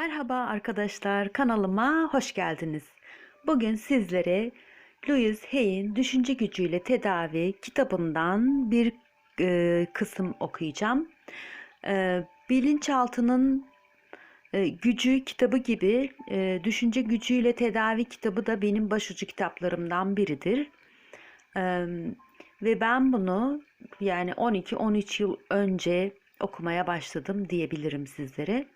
Merhaba arkadaşlar, kanalıma hoş geldiniz. Bugün sizlere Louise Hay'in Düşünce Gücüyle Tedavi kitabından bir e, kısım okuyacağım. E, bilinçaltının e, gücü kitabı gibi e, Düşünce Gücüyle Tedavi kitabı da benim başucu kitaplarımdan biridir. E, ve ben bunu yani 12-13 yıl önce okumaya başladım diyebilirim sizlere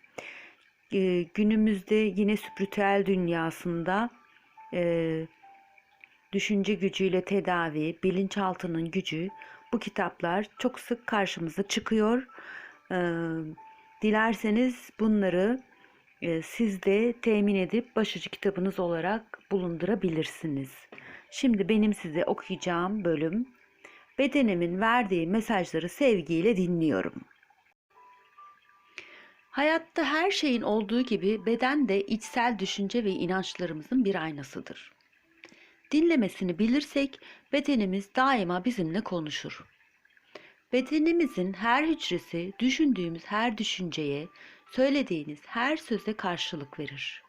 e, günümüzde yine spiritüel dünyasında e, düşünce gücüyle tedavi, bilinçaltının gücü bu kitaplar çok sık karşımıza çıkıyor. E, dilerseniz bunları e, siz de temin edip başucu kitabınız olarak bulundurabilirsiniz. Şimdi benim size okuyacağım bölüm bedenimin verdiği mesajları sevgiyle dinliyorum. Hayatta her şeyin olduğu gibi beden de içsel düşünce ve inançlarımızın bir aynasıdır. Dinlemesini bilirsek bedenimiz daima bizimle konuşur. Bedenimizin her hücresi düşündüğümüz her düşünceye, söylediğiniz her söze karşılık verir.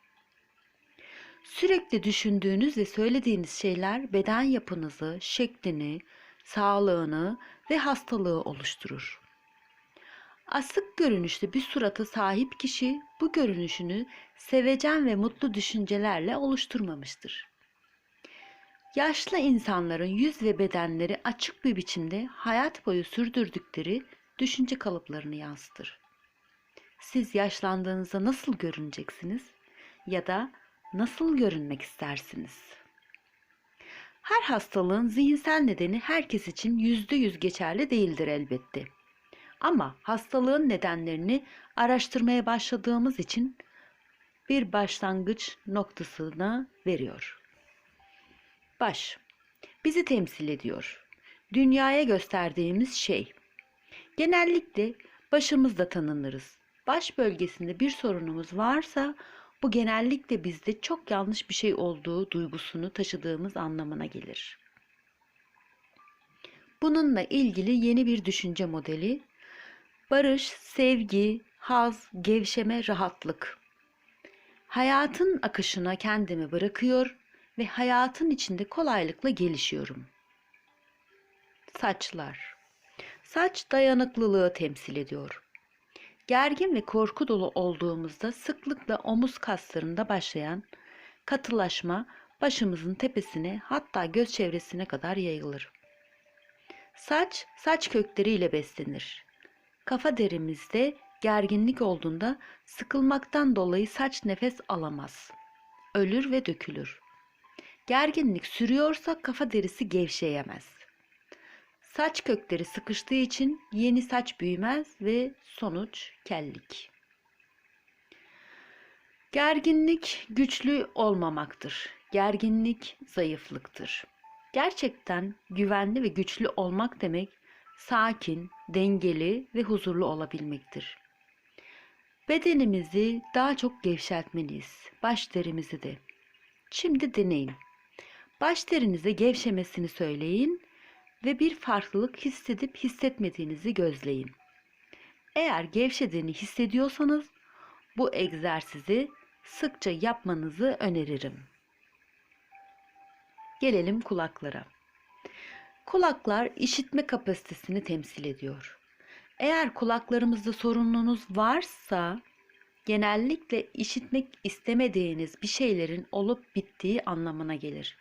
Sürekli düşündüğünüz ve söylediğiniz şeyler beden yapınızı, şeklini, sağlığını ve hastalığı oluşturur. Asık görünüşlü bir surata sahip kişi bu görünüşünü sevecen ve mutlu düşüncelerle oluşturmamıştır. Yaşlı insanların yüz ve bedenleri açık bir biçimde hayat boyu sürdürdükleri düşünce kalıplarını yansıtır. Siz yaşlandığınızda nasıl görüneceksiniz ya da nasıl görünmek istersiniz? Her hastalığın zihinsel nedeni herkes için yüzde yüz geçerli değildir elbette. Ama hastalığın nedenlerini araştırmaya başladığımız için bir başlangıç noktasına veriyor. Baş bizi temsil ediyor. Dünyaya gösterdiğimiz şey. Genellikle başımızda tanınırız. Baş bölgesinde bir sorunumuz varsa bu genellikle bizde çok yanlış bir şey olduğu duygusunu taşıdığımız anlamına gelir. Bununla ilgili yeni bir düşünce modeli barış, sevgi, haz, gevşeme, rahatlık. Hayatın akışına kendimi bırakıyor ve hayatın içinde kolaylıkla gelişiyorum. Saçlar. Saç dayanıklılığı temsil ediyor. Gergin ve korku dolu olduğumuzda sıklıkla omuz kaslarında başlayan katılaşma başımızın tepesine hatta göz çevresine kadar yayılır. Saç, saç kökleriyle beslenir. Kafa derimizde gerginlik olduğunda sıkılmaktan dolayı saç nefes alamaz. Ölür ve dökülür. Gerginlik sürüyorsa kafa derisi gevşeyemez. Saç kökleri sıkıştığı için yeni saç büyümez ve sonuç kellik. Gerginlik güçlü olmamaktır. Gerginlik zayıflıktır. Gerçekten güvenli ve güçlü olmak demek sakin, dengeli ve huzurlu olabilmektir. Bedenimizi daha çok gevşetmeliyiz. Baş derimizi de. Şimdi deneyin. Baş derinize gevşemesini söyleyin ve bir farklılık hissedip hissetmediğinizi gözleyin. Eğer gevşediğini hissediyorsanız bu egzersizi sıkça yapmanızı öneririm. Gelelim kulaklara. Kulaklar işitme kapasitesini temsil ediyor. Eğer kulaklarımızda sorununuz varsa genellikle işitmek istemediğiniz bir şeylerin olup bittiği anlamına gelir.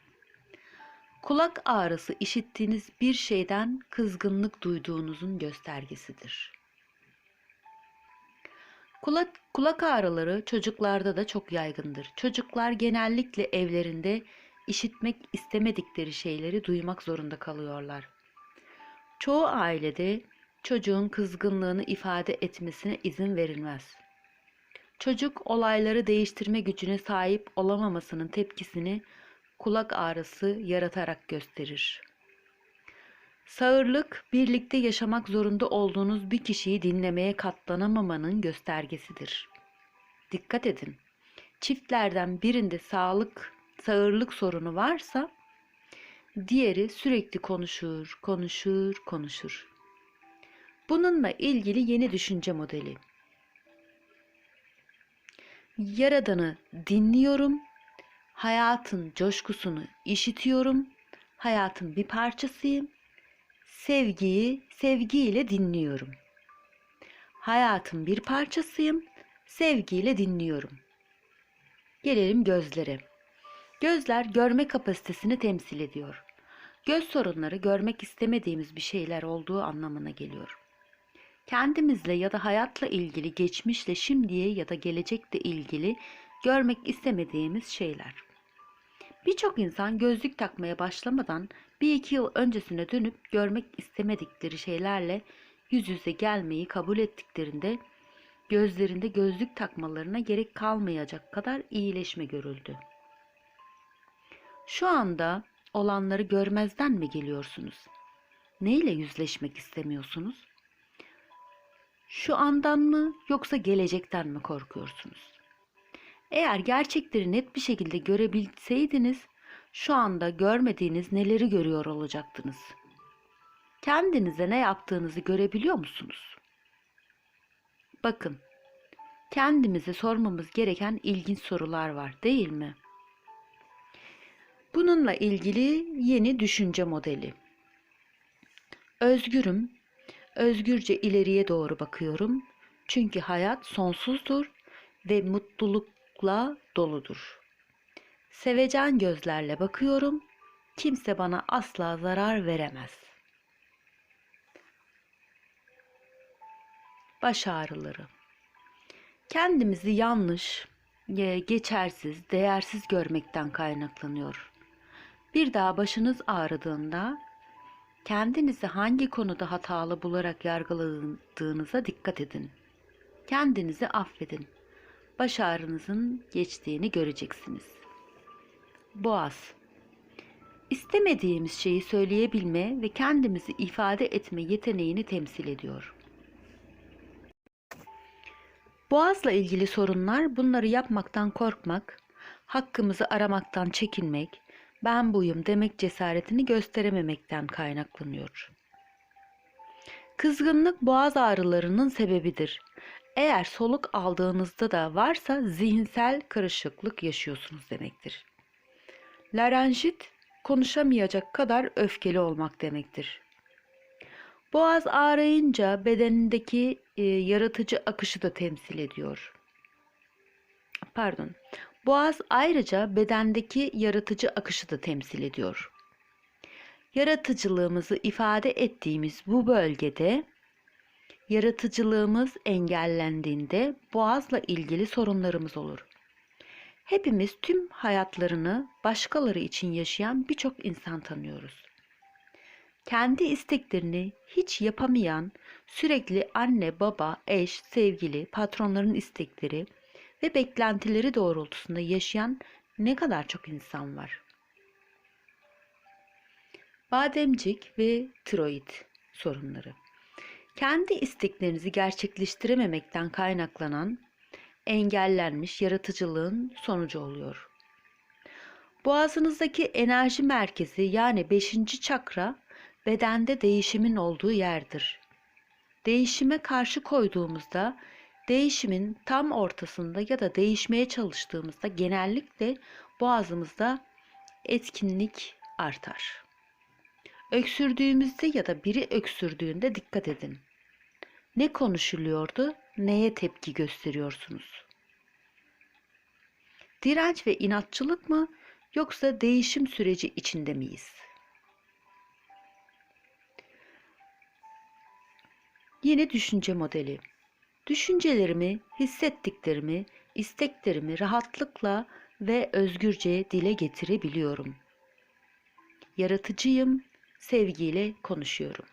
Kulak ağrısı işittiğiniz bir şeyden kızgınlık duyduğunuzun göstergesidir. Kulak, kulak ağrıları çocuklarda da çok yaygındır. Çocuklar genellikle evlerinde işitmek istemedikleri şeyleri duymak zorunda kalıyorlar. Çoğu ailede çocuğun kızgınlığını ifade etmesine izin verilmez. Çocuk olayları değiştirme gücüne sahip olamamasının tepkisini kulak ağrısı yaratarak gösterir. Sağırlık, birlikte yaşamak zorunda olduğunuz bir kişiyi dinlemeye katlanamamanın göstergesidir. Dikkat edin. Çiftlerden birinde sağlık, sağırlık sorunu varsa diğeri sürekli konuşur, konuşur, konuşur. Bununla ilgili yeni düşünce modeli. Yaradan'ı dinliyorum. Hayatın coşkusunu işitiyorum. Hayatın bir parçasıyım. Sevgiyi sevgiyle dinliyorum. Hayatın bir parçasıyım. Sevgiyle dinliyorum. Gelelim gözlere. Gözler görme kapasitesini temsil ediyor. Göz sorunları görmek istemediğimiz bir şeyler olduğu anlamına geliyor. Kendimizle ya da hayatla ilgili, geçmişle, şimdiye ya da gelecekle ilgili görmek istemediğimiz şeyler. Birçok insan gözlük takmaya başlamadan bir iki yıl öncesine dönüp görmek istemedikleri şeylerle yüz yüze gelmeyi kabul ettiklerinde gözlerinde gözlük takmalarına gerek kalmayacak kadar iyileşme görüldü. Şu anda olanları görmezden mi geliyorsunuz? Neyle yüzleşmek istemiyorsunuz? Şu andan mı yoksa gelecekten mi korkuyorsunuz? Eğer gerçekleri net bir şekilde görebilseydiniz, şu anda görmediğiniz neleri görüyor olacaktınız? Kendinize ne yaptığınızı görebiliyor musunuz? Bakın, kendimize sormamız gereken ilginç sorular var, değil mi? Bununla ilgili yeni düşünce modeli. Özgürüm, özgürce ileriye doğru bakıyorum. Çünkü hayat sonsuzdur ve mutlulukla doludur. Sevecen gözlerle bakıyorum. Kimse bana asla zarar veremez. Baş ağrıları. Kendimizi yanlış, e, geçersiz, değersiz görmekten kaynaklanıyor. Bir daha başınız ağrıdığında kendinizi hangi konuda hatalı bularak yargıladığınıza dikkat edin. Kendinizi affedin. Baş ağrınızın geçtiğini göreceksiniz. Boğaz İstemediğimiz şeyi söyleyebilme ve kendimizi ifade etme yeteneğini temsil ediyor. Boğazla ilgili sorunlar bunları yapmaktan korkmak, hakkımızı aramaktan çekinmek, ben buyum demek cesaretini gösterememekten kaynaklanıyor. Kızgınlık boğaz ağrılarının sebebidir. Eğer soluk aldığınızda da varsa zihinsel karışıklık yaşıyorsunuz demektir. Larenjit konuşamayacak kadar öfkeli olmak demektir. Boğaz ağrıyınca bedenindeki e, yaratıcı akışı da temsil ediyor. Pardon. Boğaz ayrıca bedendeki yaratıcı akışı da temsil ediyor. Yaratıcılığımızı ifade ettiğimiz bu bölgede yaratıcılığımız engellendiğinde boğazla ilgili sorunlarımız olur. Hepimiz tüm hayatlarını başkaları için yaşayan birçok insan tanıyoruz. Kendi isteklerini hiç yapamayan, sürekli anne, baba, eş, sevgili, patronların istekleri ve beklentileri doğrultusunda yaşayan ne kadar çok insan var. Bademcik ve tiroid sorunları. Kendi isteklerinizi gerçekleştirememekten kaynaklanan engellenmiş yaratıcılığın sonucu oluyor. Boğazınızdaki enerji merkezi yani 5. çakra bedende değişimin olduğu yerdir. Değişime karşı koyduğumuzda değişimin tam ortasında ya da değişmeye çalıştığımızda genellikle boğazımızda etkinlik artar. Öksürdüğümüzde ya da biri öksürdüğünde dikkat edin. Ne konuşuluyordu, neye tepki gösteriyorsunuz? Direnç ve inatçılık mı yoksa değişim süreci içinde miyiz? Yeni düşünce modeli. Düşüncelerimi, hissettiklerimi, isteklerimi rahatlıkla ve özgürce dile getirebiliyorum. Yaratıcıyım, sevgiyle konuşuyorum.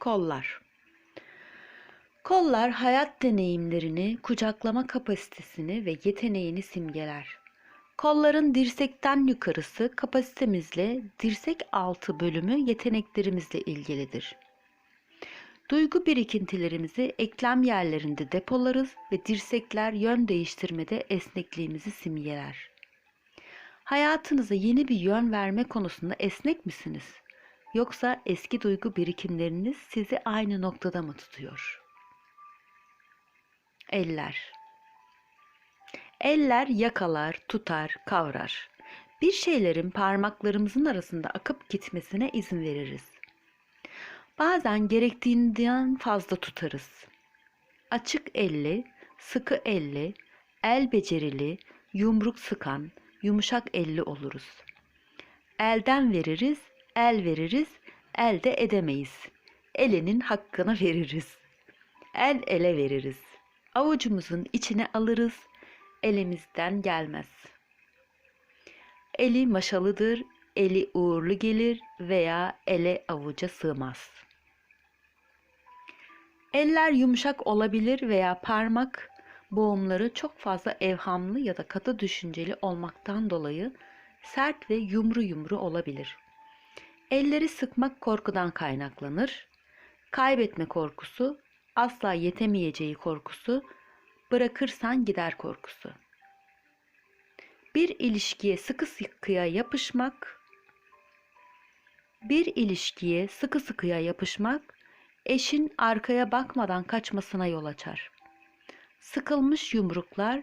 Kollar. Kollar hayat deneyimlerini, kucaklama kapasitesini ve yeteneğini simgeler. Kolların dirsekten yukarısı kapasitemizle, dirsek altı bölümü yeteneklerimizle ilgilidir. Duygu birikintilerimizi eklem yerlerinde depolarız ve dirsekler yön değiştirmede esnekliğimizi simgeler. Hayatınıza yeni bir yön verme konusunda esnek misiniz? Yoksa eski duygu birikimleriniz sizi aynı noktada mı tutuyor? Eller. Eller yakalar, tutar, kavrar. Bir şeylerin parmaklarımızın arasında akıp gitmesine izin veririz. Bazen gerektiğinden fazla tutarız. Açık elli, sıkı elli, el becerili, yumruk sıkan, yumuşak elli oluruz. Elden veririz, el veririz, elde edemeyiz. Elinin hakkını veririz. El ele veririz. Avucumuzun içine alırız, elimizden gelmez. Eli maşalıdır, eli uğurlu gelir veya ele avuca sığmaz. Eller yumuşak olabilir veya parmak boğumları çok fazla evhamlı ya da katı düşünceli olmaktan dolayı sert ve yumru yumru olabilir. Elleri sıkmak korkudan kaynaklanır. Kaybetme korkusu, asla yetemeyeceği korkusu, bırakırsan gider korkusu. Bir ilişkiye sıkı sıkıya yapışmak, bir ilişkiye sıkı sıkıya yapışmak, eşin arkaya bakmadan kaçmasına yol açar. Sıkılmış yumruklar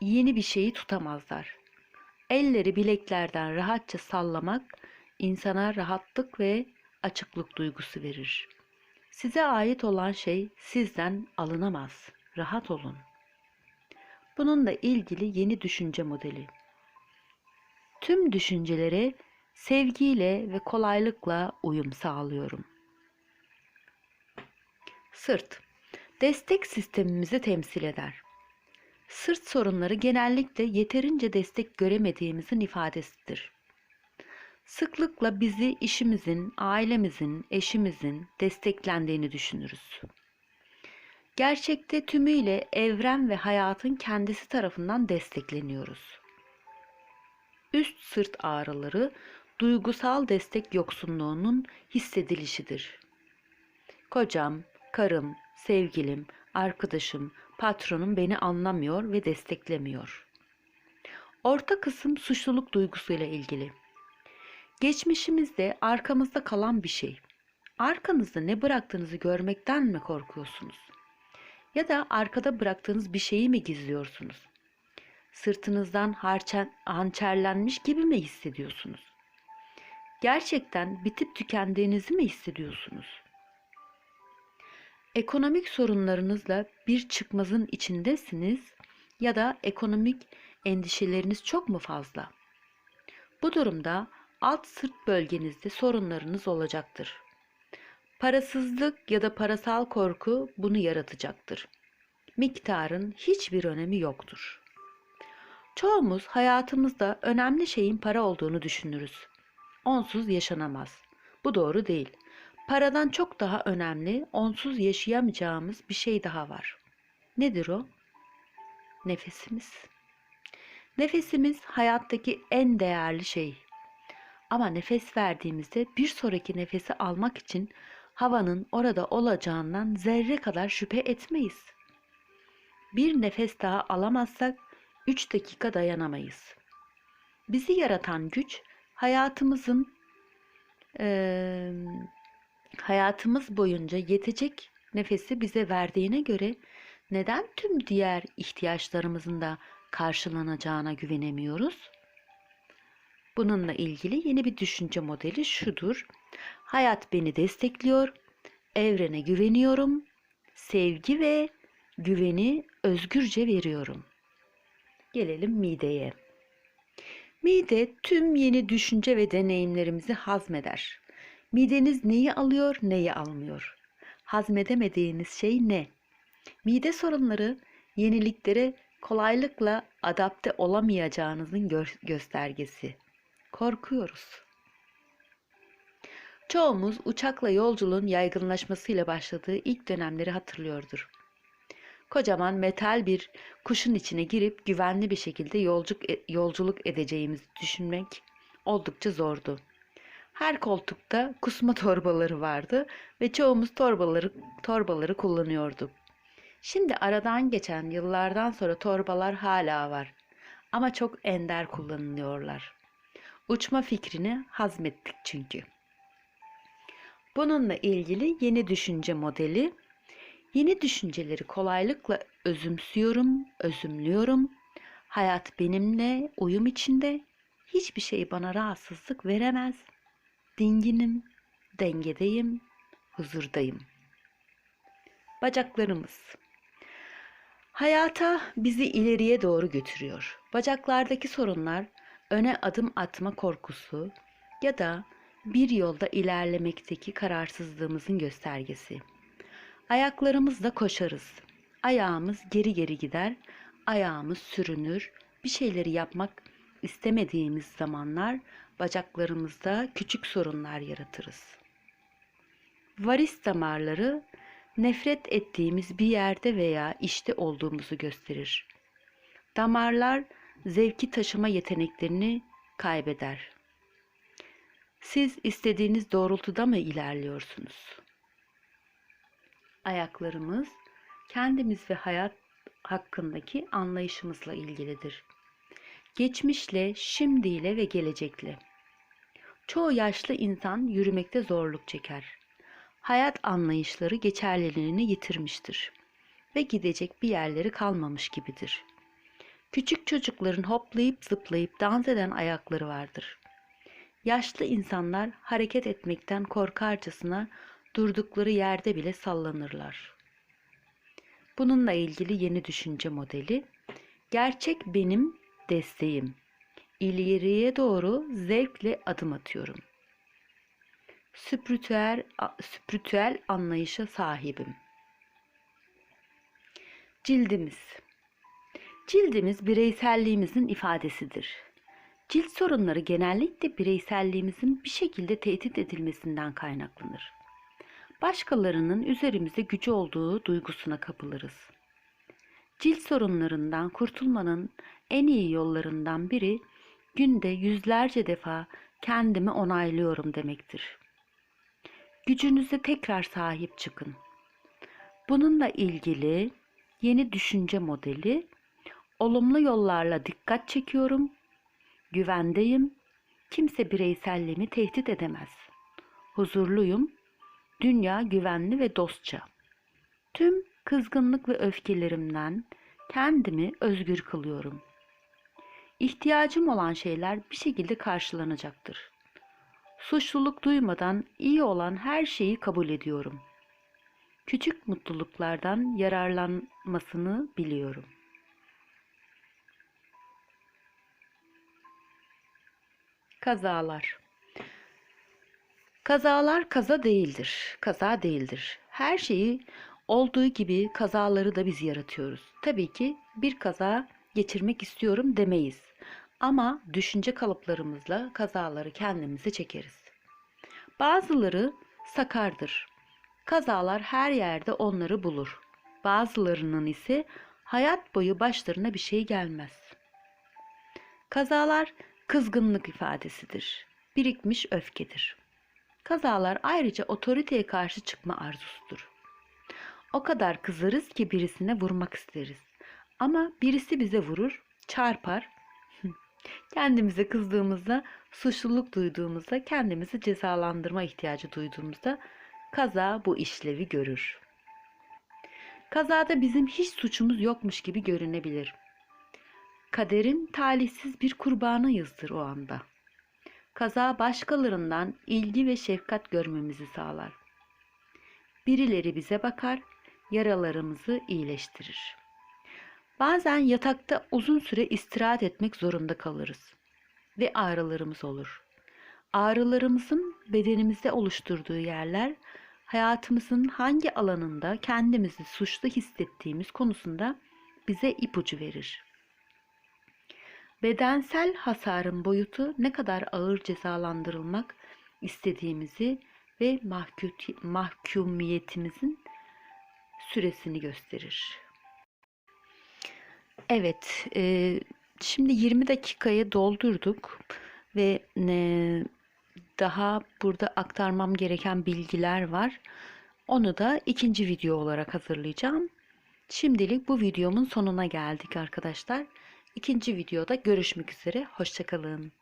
yeni bir şeyi tutamazlar. Elleri bileklerden rahatça sallamak insana rahatlık ve açıklık duygusu verir. Size ait olan şey sizden alınamaz. Rahat olun. Bununla ilgili yeni düşünce modeli. Tüm düşüncelere sevgiyle ve kolaylıkla uyum sağlıyorum. Sırt destek sistemimizi temsil eder. Sırt sorunları genellikle yeterince destek göremediğimizin ifadesidir. Sıklıkla bizi işimizin, ailemizin, eşimizin desteklendiğini düşünürüz. Gerçekte tümüyle evren ve hayatın kendisi tarafından destekleniyoruz. Üst sırt ağrıları duygusal destek yoksunluğunun hissedilişidir. Kocam, karım, sevgilim, arkadaşım, patronum beni anlamıyor ve desteklemiyor. Orta kısım suçluluk duygusuyla ilgili. Geçmişimizde arkamızda kalan bir şey. Arkanızda ne bıraktığınızı görmekten mi korkuyorsunuz? Ya da arkada bıraktığınız bir şeyi mi gizliyorsunuz? Sırtınızdan harçen, hançerlenmiş gibi mi hissediyorsunuz? Gerçekten bitip tükendiğinizi mi hissediyorsunuz? Ekonomik sorunlarınızla bir çıkmazın içindesiniz ya da ekonomik endişeleriniz çok mu fazla? Bu durumda alt sırt bölgenizde sorunlarınız olacaktır. Parasızlık ya da parasal korku bunu yaratacaktır. Miktarın hiçbir önemi yoktur. Çoğumuz hayatımızda önemli şeyin para olduğunu düşünürüz. Onsuz yaşanamaz. Bu doğru değil. Paradan çok daha önemli, onsuz yaşayamayacağımız bir şey daha var. Nedir o? Nefesimiz. Nefesimiz hayattaki en değerli şey. Ama nefes verdiğimizde bir sonraki nefesi almak için havanın orada olacağından zerre kadar şüphe etmeyiz. Bir nefes daha alamazsak 3 dakika dayanamayız. Bizi yaratan güç hayatımızın e, hayatımız boyunca yetecek nefesi bize verdiğine göre neden tüm diğer ihtiyaçlarımızın da karşılanacağına güvenemiyoruz? Bununla ilgili yeni bir düşünce modeli şudur. Hayat beni destekliyor, evrene güveniyorum, sevgi ve güveni özgürce veriyorum. Gelelim mideye. Mide tüm yeni düşünce ve deneyimlerimizi hazmeder. Mideniz neyi alıyor, neyi almıyor? Hazmedemediğiniz şey ne? Mide sorunları yeniliklere kolaylıkla adapte olamayacağınızın gö- göstergesi. Korkuyoruz. Çoğumuz uçakla yolculuğun yaygınlaşmasıyla başladığı ilk dönemleri hatırlıyordur. Kocaman metal bir kuşun içine girip güvenli bir şekilde yolculuk, yolculuk edeceğimizi düşünmek oldukça zordu. Her koltukta kusma torbaları vardı ve çoğumuz torbaları torbaları kullanıyordu. Şimdi aradan geçen yıllardan sonra torbalar hala var ama çok ender kullanılıyorlar. Uçma fikrini hazmettik çünkü. Bununla ilgili yeni düşünce modeli Yeni düşünceleri kolaylıkla özümsüyorum, özümlüyorum. Hayat benimle uyum içinde. Hiçbir şey bana rahatsızlık veremez. Dinginim, dengedeyim, huzurdayım. Bacaklarımız Hayata bizi ileriye doğru götürüyor. Bacaklardaki sorunlar öne adım atma korkusu ya da bir yolda ilerlemekteki kararsızlığımızın göstergesi. Ayaklarımızla koşarız. Ayağımız geri geri gider, ayağımız sürünür. Bir şeyleri yapmak istemediğimiz zamanlar bacaklarımızda küçük sorunlar yaratırız. Varis damarları nefret ettiğimiz bir yerde veya işte olduğumuzu gösterir. Damarlar zevki taşıma yeteneklerini kaybeder. Siz istediğiniz doğrultuda mı ilerliyorsunuz? Ayaklarımız kendimiz ve hayat hakkındaki anlayışımızla ilgilidir. Geçmişle, şimdiyle ve gelecekle. Çoğu yaşlı insan yürümekte zorluk çeker. Hayat anlayışları geçerliliğini yitirmiştir ve gidecek bir yerleri kalmamış gibidir. Küçük çocukların hoplayıp zıplayıp dans eden ayakları vardır. Yaşlı insanlar hareket etmekten korkarcasına durdukları yerde bile sallanırlar. Bununla ilgili yeni düşünce modeli, gerçek benim desteğim. İleriye doğru zevkle adım atıyorum. Spiritüel, spiritüel anlayışa sahibim. Cildimiz Cildimiz bireyselliğimizin ifadesidir. Cilt sorunları genellikle bireyselliğimizin bir şekilde tehdit edilmesinden kaynaklanır. Başkalarının üzerimize gücü olduğu duygusuna kapılırız. Cilt sorunlarından kurtulmanın en iyi yollarından biri günde yüzlerce defa kendimi onaylıyorum demektir. Gücünüze tekrar sahip çıkın. Bununla ilgili yeni düşünce modeli olumlu yollarla dikkat çekiyorum, güvendeyim, kimse bireyselliğimi tehdit edemez. Huzurluyum, dünya güvenli ve dostça. Tüm kızgınlık ve öfkelerimden kendimi özgür kılıyorum. İhtiyacım olan şeyler bir şekilde karşılanacaktır. Suçluluk duymadan iyi olan her şeyi kabul ediyorum. Küçük mutluluklardan yararlanmasını biliyorum. Kazalar Kazalar kaza değildir. Kaza değildir. Her şeyi olduğu gibi kazaları da biz yaratıyoruz. Tabii ki bir kaza geçirmek istiyorum demeyiz. Ama düşünce kalıplarımızla kazaları kendimize çekeriz. Bazıları sakardır. Kazalar her yerde onları bulur. Bazılarının ise hayat boyu başlarına bir şey gelmez. Kazalar kızgınlık ifadesidir. Birikmiş öfkedir. Kazalar ayrıca otoriteye karşı çıkma arzusudur. O kadar kızarız ki birisine vurmak isteriz. Ama birisi bize vurur, çarpar. Kendimize kızdığımızda, suçluluk duyduğumuzda, kendimizi cezalandırma ihtiyacı duyduğumuzda kaza bu işlevi görür. Kazada bizim hiç suçumuz yokmuş gibi görünebilir. Kaderin talihsiz bir kurbanıyızdır o anda. Kaza başkalarından ilgi ve şefkat görmemizi sağlar. Birileri bize bakar, yaralarımızı iyileştirir. Bazen yatakta uzun süre istirahat etmek zorunda kalırız ve ağrılarımız olur. Ağrılarımızın bedenimizde oluşturduğu yerler hayatımızın hangi alanında kendimizi suçlu hissettiğimiz konusunda bize ipucu verir. Bedensel hasarın boyutu ne kadar ağır cezalandırılmak istediğimizi ve mahkumiyetimizin süresini gösterir. Evet, e, şimdi 20 dakikayı doldurduk ve e, daha burada aktarmam gereken bilgiler var. Onu da ikinci video olarak hazırlayacağım. Şimdilik bu videomun sonuna geldik arkadaşlar. İkinci videoda görüşmek üzere. Hoşçakalın.